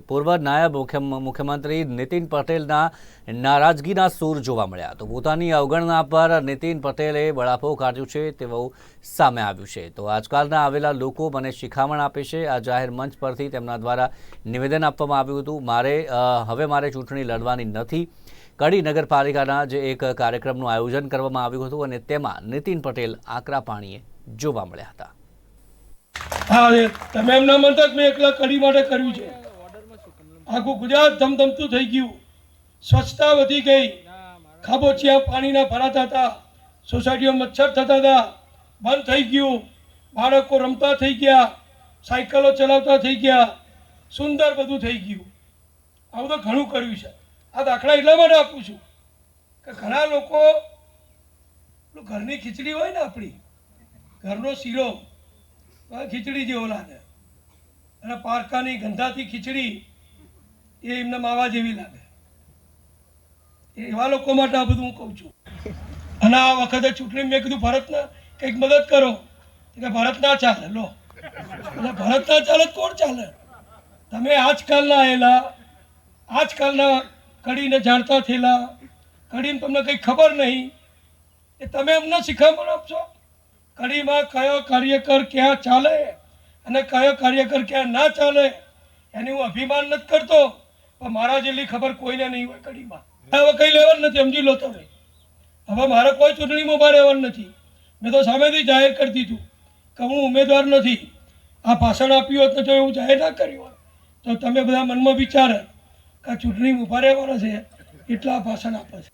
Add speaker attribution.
Speaker 1: પૂર્વ નાયબ મુખ્ય- મુખ્યમંત્રી નીતિન પટેલના નારાજગીના સૂર જોવા મળ્યા. તો પોતાની અવગણના પર નીતિન પટેલે બળાપો કાઢ્યું છે તેવું સામે આવ્યું છે. તો આજકાલના આવેલા લોકો મને શિખામણ આપે છે. આ જાહેર મંચ પરથી તેમના દ્વારા નિવેદન આપવામાં આવ્યું હતું. મારે હવે મારે ચૂંટણી લડવાની નથી. કડી નગરપાલિકાના જે એક કાર્યક્રમનું આયોજન કરવામાં આવ્યું હતું અને તેમાં નીતિન પટેલ આકરા પાણીએ જોવા મળ્યા હતા.
Speaker 2: તમે એમના મતલબ મેં એકલા કડી માટે કર્યું છે. આખું ગુજરાત ધમધમતું થઈ ગયું. સ્વચ્છતા વધી ગઈ. ખાબોચિયા પાણીના ભરાતા હતા. સોસાયટીઓ મચ્છર થતા હતા. બંધ થઈ ગયું. બાળકો રમતા થઈ ગયા. સાયકલો ચલાવતા થઈ ગયા. સુંદર બધું થઈ ગયું. આવું તો ઘણું કર્યું છે. આ દાખલા એટલા માટે આપું છું કે ઘણા લોકો ઘરની ખીચડી હોય ને આપણી, ઘરનો શીરો ખીચડી જેવો લાગે. અને પારકાની ગંધાથી ખીચડી એ એમને માવા જેવી લાગે. એવા લોકો માટે આ બધું હું કહું છું. અને આ વખતે ચૂંટણી મેં કીધું, ભરતને કંઈક મદદ કરો. કે, ભરત ના ચાલે, લો. એટલે ભરત ના ચાલે કોણ ચાલે? તમે આજકાલના આવેલા આજકાલના કડીને જાણતા થયેલા, કડીને તમને કંઈ ખબર નહીં, એ તમે એમને શિખામણ આપશો? કડીમાં કયો કાર્યકર ક્યાં ચાલે અને કયો કાર્યકર ક્યાં ના ચાલે, એની હું અભિમાન નથી કરતો. પણ મારા જેટલી ખબર કોઈને નહીં હોય કડીમાં. હવે કંઈ લેવાનું નથી, સમજી લો તમે. હવે મારે કોઈ ચૂંટણીમાં ઊભા રહેવાનું નથી. મેં તો સામેથી જાહેર કરી દીધું કે હું ઉમેદવાર નથી. આ ભાષણ આપ્યું હોત તો એવું જાહેર ના કર્યું હોય તો તમે બધા મનમાં વિચારે કે ચૂંટણીમાં ઊભા રહેવાના છે, એટલા ભાષણ આપે છે.